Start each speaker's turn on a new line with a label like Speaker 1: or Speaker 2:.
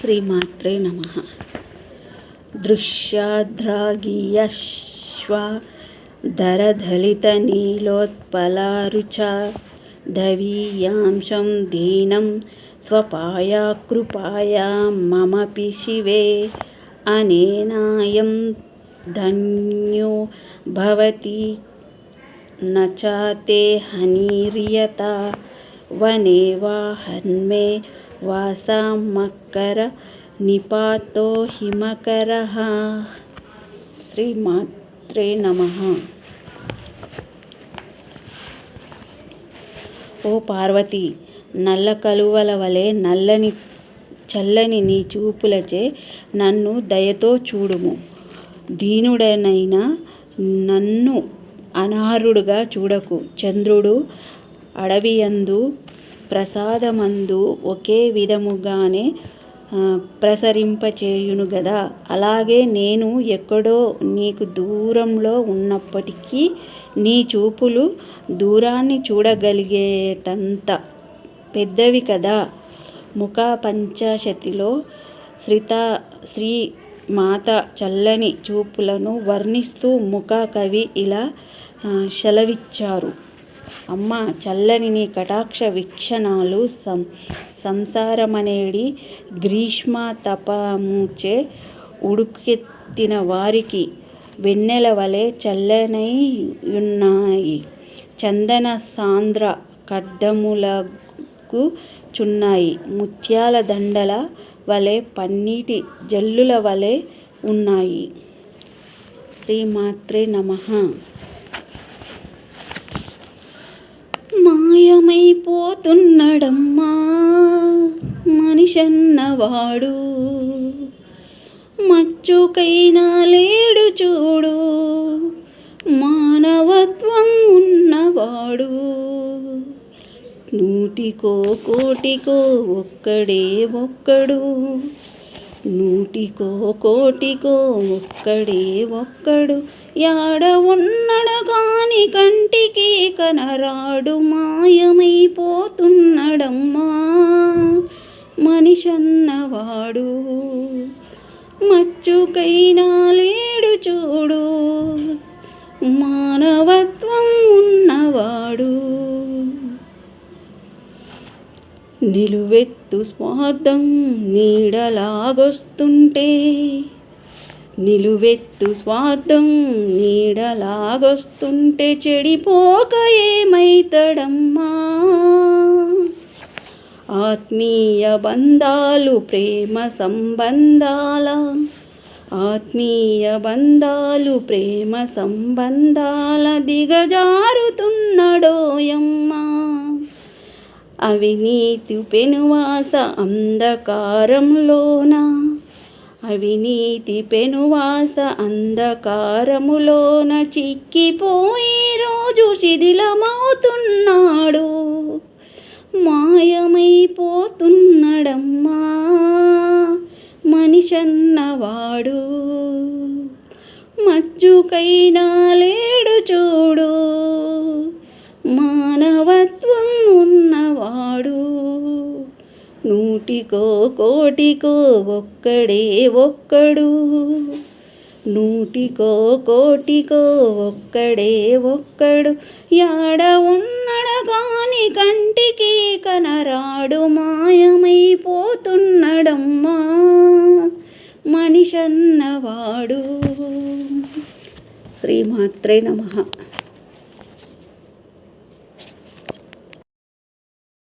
Speaker 1: ಶ್ರೀಮಾತ್ರೇ ನಮಃ ದರದಲಿತನೀಲೋತ್ಪಲಾರುಚ धवीयांशं दीनं स्वपाया कृपाया ममपि शिवे, अनेनायं धन्यो भवति न चाते ते हनीर्यता, वने वा हन्मे వాసామకర నిపాతో హిమకర. శ్రీమాత్రే నమ. ఓ పార్వతి నల్ల కలువల వలె నల్లని చల్లని నీ చూపులచే నన్ను దయతో చూడుము. దీనుడనైన నన్ను అనారుడుగా చూడకు. చంద్రుడు అడవియందు ప్రసాదమందు ఒకే విధముగానే ప్రసరింపచేయును గదా అలాగే నేను ఎక్కడో నీకు దూరంలో ఉన్నప్పటికీ నీ చూపులు దూరాన్ని చూడగలిగేటంత పెద్దవి కదా? ముఖ పంచాశతిలో శ్రీత శ్రీ మాత చల్లని చూపులను వర్ణిస్తూ ముఖ కవి ఇలా సెలవిచ్చారు అమ్మ చల్లని నీ కటాక్ష వీక్షణాలు సం సంసారమనేడి గ్రీష్మ తపముచే ఉడుకెత్తిన వారికి వెన్నెల వలె చల్లనై ఉన్నాయి చందన సాంద్ర కర్దములకు చున్నాయి ముత్యాల దండల వలె పన్నీటి జల్లుల వలె ఉన్నాయి. శ్రీమాత్రే నమ. మాయమైపోతున్నడమ్మా మనిషన్నవాడు. మచ్చుకైనా లేడు చూడు. మానవత్వం ఉన్నవాడు. నూటికో కోటికో ఒక్కడే ఒక్కడు. నూటికో కోటికో ఒక్కడే ఒక్కడు. యాడ ఉన్నడగా నీ కంటికి కనరాడు మాయమైపోతున్నడమ్మా. మనిషన్నవాడు. మచ్చుకైనా లేడు చూడు. మానవత్వం ఉన్నవాడు. నిలువెత్తు స్వార్థం నీడలాగొస్తుంటే నిలువెత్తు స్వార్థం నీడలాగొస్తుంటే చెడిపోక ఏమైతడమ్మా? ఆత్మీయ బంధాలు ప్రేమ సంబంధాల? ఆత్మీయ బంధాలు ప్రేమ సంబంధాల దిగజారుతున్నడోయమ్మా. అవినీతి పెనువాస అంధకారంలోనా? అవినీతి పెనువాస అంధకారములోన చిక్కిపోయి రోజు శిథిలమవుతున్నాడు. మాయమైపోతున్నాడమ్మా మనిషన్నవాడు. మచ్చుకైనా లేడు చూడు మానవత్ నూటికో కోటికో ఒక్కడే ఒక్కడు. నూటికో కోటికో ఒక్కడే ఒక్కడు. యాడ ఉన్నడ కాని కంటికి కనరాడు మాయమైపోతున్నడమ్మా. మనిషన్నవాడు. శ్రీమాత్రే నమ.